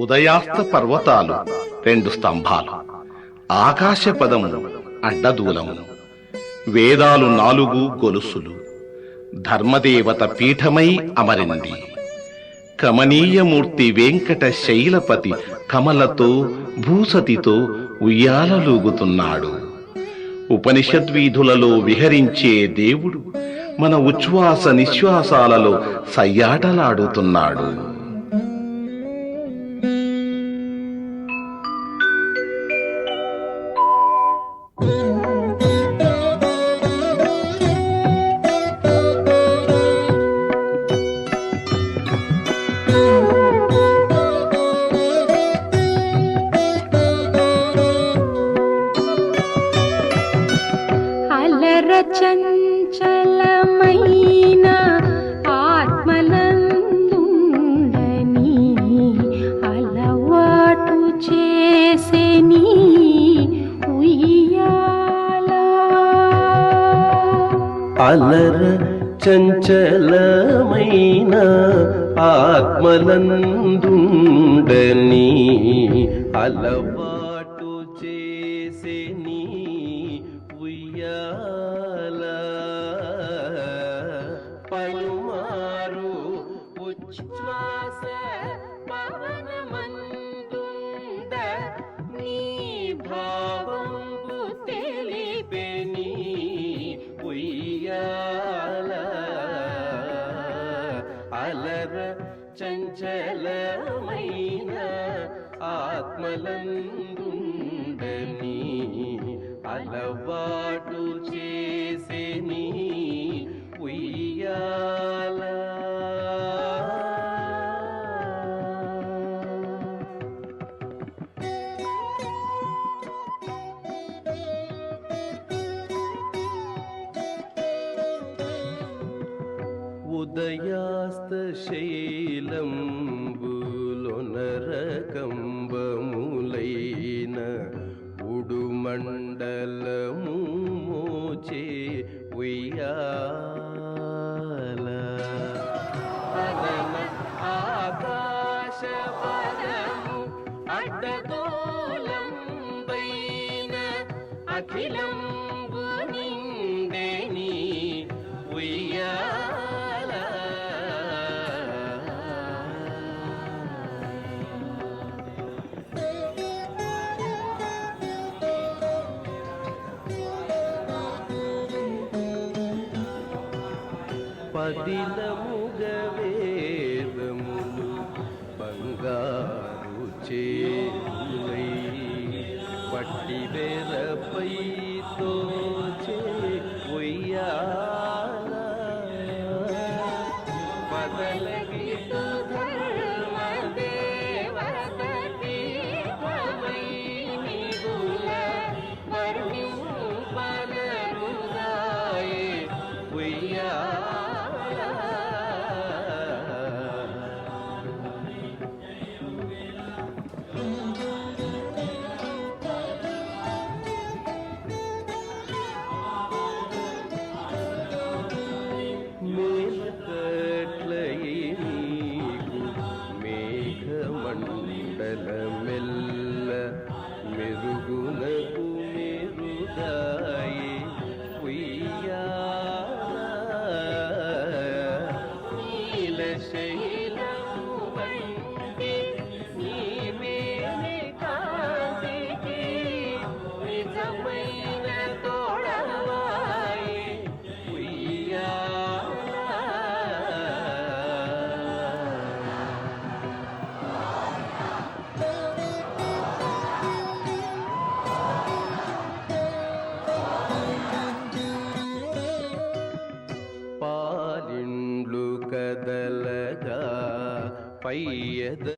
ఉదయాస్త పర్వతాలు రెండు స్తంభాలు. ఆకాశపదము అడ్డదూలము వేదాలు నాలుగు గొలుసులు. ధర్మదేవత పీఠమై అమరింది. కమనీయమూర్తి వెంకట శైలపతి కమలతో భూసతితో ఉయ్యాలలూగుతున్నాడు. ఉపనిషద్వీధులలో విహరించే దేవుడు మన ఉచ్ఛ్వాస నిశ్వాసాలలో సయ్యాటలాడుతున్నాడు. అలర చంచలమైన ఆత్మలందుండని అలవాటు చేసే నీ ఉయ్యా అలర చంచలమైన ఆత్మలందుండని అలవాటు చేసే నీ ఉయ్యా ఉదయాస్తశైలంబులొనరకంబములైన ఉడుమండలము మోచే ఉయ్యాల. పదన ఆకాశపదము అడ్డదూలం అఖిలం పదిలముగ వేదములు బంగారు చేతులై పట్టి బెరపై সেই الصيد